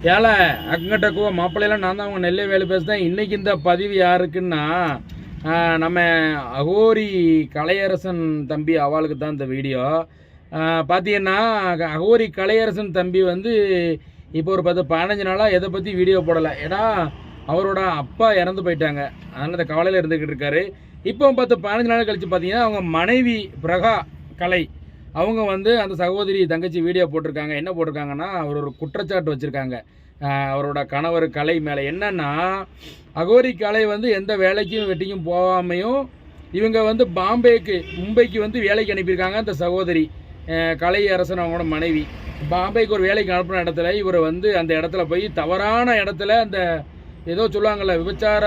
ஏழை அங்கட்டக்குவ மாப்பிள்ளையெல்லாம் நான் தான் அவங்க நெல்லை வேலை பேசுகிறேன் இன்றைக்கி இந்த பதிவு யாருக்குன்னா நம்ம அகோரி கலையரசன் தம்பி அவளுக்கு தான் இந்த வீடியோ. பார்த்தீங்கன்னா அக- அகோரி கலையரசன் தம்பி வந்து இப்போ ஒரு பத்து பதினஞ்சு நாளாக எதை பற்றி வீடியோ போடலை. ஏன்னா அவரோட அப்பா இறந்து போயிட்டாங்க. அதனால் இந்த கவலையில் இருந்துக்கிட்டு இருக்காரு. இப்போ பத்து பதினஞ்சு நாள் கழித்து பார்த்தீங்கன்னா அவங்க மனைவி பிரகா கலை அவங்க வந்து அந்த சகோதரி தங்கச்சி வீடியோ போட்டிருக்காங்க. என்ன போட்டிருக்காங்கன்னா அவர் ஒரு குற்றச்சாட்டு வச்சுருக்காங்க. அவரோட கணவர் கலை மேலே. என்னென்னா அகோரி கலை வந்து எந்த வேலைக்கும் வெட்டிக்கும் போகாமையும் இவங்க வந்து பாம்பேக்கு மும்பைக்கு வந்து வேலைக்கு அனுப்பியிருக்காங்க அந்த சகோதரி. கலை அரசன் அவங்களோட மனைவி. பாம்பேக்கு ஒரு வேலைக்கு அனுப்பின இடத்துல இவர் வந்து அந்த இடத்துல போய் தவறான இடத்துல அந்த ஏதோ சொல்லுவாங்கள்ல விபச்சார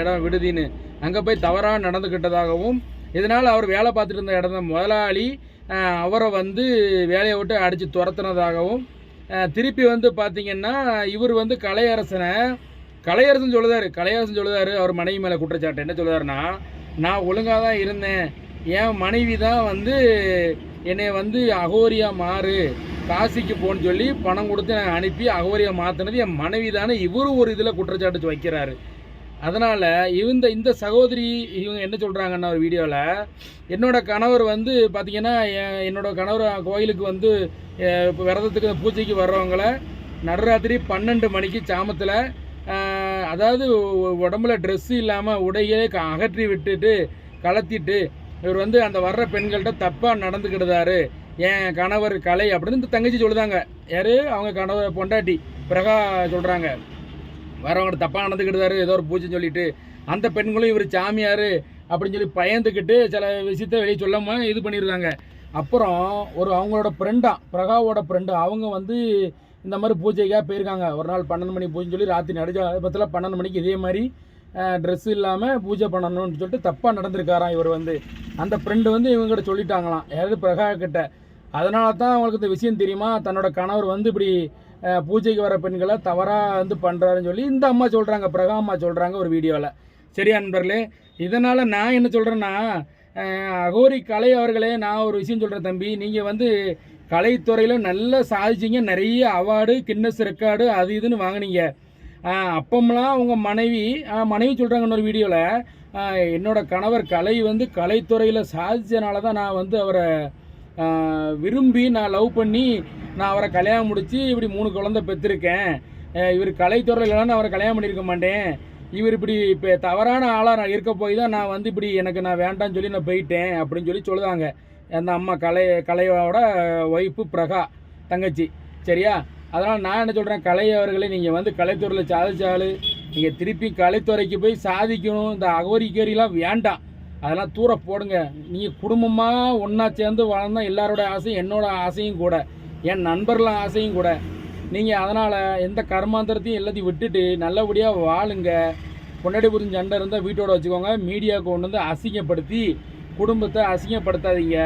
இடம் விடுதின்னு. அங்கே போய் தவறாக நடந்துக்கிட்டதாகவும் இதனால் அவர் வேலை பார்த்துட்டு இருந்த இடத்த முதலாளி அவரை வந்து வேலையை விட்டு அடித்து துரத்துனதாகவும் திருப்பி வந்து பார்த்திங்கன்னா இவர் வந்து கலையரசனை கலையரசன் சொல்லுதாரு கலையரசன் சொல்லுதாரு அவர் மனைவி மேலே குற்றச்சாட்டு. என்ன சொல்லுதாருன்னா நான் ஒழுங்காக தான் இருந்தேன். என் மனைவி தான் வந்து என்னை வந்து அகோரியா மாறு. காசிக்கு போன்னு சொல்லி பணம் கொடுத்து நான் அனுப்பி அகோரியா மாற்றினது என் மனைவி தானே. இவரும் ஒரு இதில் குற்றச்சாட்டு வைக்கிறாரு. அதனால் இந்த இந்த சகோதரி இவங்க என்ன சொல்கிறாங்கன்னா ஒரு வீடியோவில் என்னோடய கணவர் வந்து பார்த்திங்கன்னா என் என்னோட கணவர் கோயிலுக்கு வந்து இப்போ விரதத்துக்கு பூஜைக்கு வர்றவங்கள நடுராத்திரி பன்னெண்டு மணிக்கு சாமத்தில் அதாவது உடம்புல ட்ரெஸ்ஸு இல்லாமல் உடையே க- அகற்றி விட்டுட்டு கலத்திட்டு இவர் வந்து அந்த வர்ற பெண்கள்கிட்ட தப்பாக நடந்துக்கிடுதாரு என் கணவர் கலை அப்படின்னு இந்த தங்கச்சி சொல்லுதாங்க. யார்? அவங்க கணவர் பொண்டாட்டி பிரகா சொல்கிறாங்க வரவங்க தப்பாக நடந்துக்கிட்டாரு ஏதோ ஒரு பூஜை சொல்லிட்டு. அந்த பெண்களும் இவர் சாமியார் அப்படின்னு சொல்லி பயந்துக்கிட்டு சில விஷயத்த வெளியே சொல்லாமல் இது பண்ணியிருந்தாங்க அப்புறம் ஒரு அவங்களோட ஃப்ரெண்டா பிரகாவோட ஃப்ரெண்டு அவங்க வந்து இந்த மாதிரி பூஜைக்காக போயிருக்காங்க. ஒரு நாள் பன்னெண்டு மணி பூஜைன்னு சொல்லி ராத்திரி நடிச்ச பத்தில் பன்னெண்டு மணிக்கு இதே மாதிரி ட்ரெஸ் இல்லாமல் பூஜை பண்ணணும்னு சொல்லிட்டு தப்பாக நடந்திருக்காராம் இவர் வந்து. அந்த ஃப்ரெண்டு வந்து இவங்ககிட்ட சொல்லிட்டாங்களாம். யாராவது பிரகா கிட்ட. அதனால தான் அவங்களுக்கு இந்த விஷயம் தெரியுமா? தன்னோட கணவர் வந்து இப்படி பூஜைக்கு வர பெண்களை தவறாக வந்து பண்ணுறாருன்னு சொல்லி இந்த அம்மா சொல்கிறாங்க பிரகா அம்மா சொல்கிறாங்க ஒரு வீடியோவில் சரியா நண்பர்களே? இதனால் நான் என்ன சொல்கிறேன்னா அகோரி கலை அவர்களே நான் ஒரு விஷயம் சொல்கிறேன் தம்பி. நீங்கள் வந்து கலைத்துறையில் நல்லா சாதிச்சிங்க. நிறைய அவார்டு கின்னஸ் ரெக்கார்டு அது இதுன்னு வாங்குனீங்க. அப்பம்லாம் உங்கள் மனைவி மனைவி சொல்கிறாங்க இன்னொரு வீடியோவில் என்னோட கணவர் கலை வந்து கலைத்துறையில் சாதிச்சனால தான் நான் வந்து அவரை விரும்பி நான் லவ் பண்ணி நான் அவரை கல்யாணம் முடித்து இப்படி மூணு குழந்தை பெற்றிருக்கேன். இவர் கலைத்துறையில் நான் அவரை கல்யாணம் பண்ணியிருக்க மாட்டேன். இவர் இப்படி இப்போ தவறான ஆளாக நான் இருக்க போய் தான் நான் வந்து இப்படி எனக்கு நான் வேண்டாம்னு சொல்லி நான் போயிட்டேன் அப்படின்னு சொல்லி சொல்லுதாங்க. அந்த அம்மா கலை கலையோட ஒய்ஃபு பிரகா தங்கச்சி. சரியா? அதனால் நான் என்ன சொல்கிறேன் கலை அவர்களை நீங்கள் வந்து கலைத்துறையில் சாதிச்சாலு நீங்கள் திருப்பி கலைத்துறைக்கு போய் சாதிக்கணும். இந்த அகோரி கேரிலாம் வேண்டாம். அதெல்லாம் தூர போடுங்க. நீங்கள் குடும்பமாக ஒன்றா சேர்ந்து வளர்ந்தால் எல்லாரோட ஆசையும் என்னோட ஆசையும் கூட. என் நண்பர்லாம் ஆசையும் கூட. நீங்கள் அதனால் எந்த கர்மாந்திரத்தையும் எல்லாத்தையும் விட்டுட்டு நல்லபடியாக வாழுங்க. பொன்னாடி புரிஞ்சு சண்டை இருந்தால் வீட்டோட வச்சுக்கோங்க. மீடியாவுக்கு கொண்டு வந்து அசிங்கப்படுத்தி குடும்பத்தை அசிங்கப்படுத்தாதீங்க.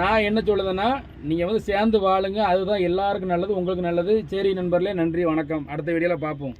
நான் என்ன சொல்லுதுன்னா நீங்கள் வந்து சேர்ந்து வாழுங்க. அதுதான் எல்லாருக்கும் நல்லது உங்களுக்கு நல்லது. சரி நண்பர்களே நன்றி வணக்கம். அடுத்த வீடியோவில் பார்ப்போம்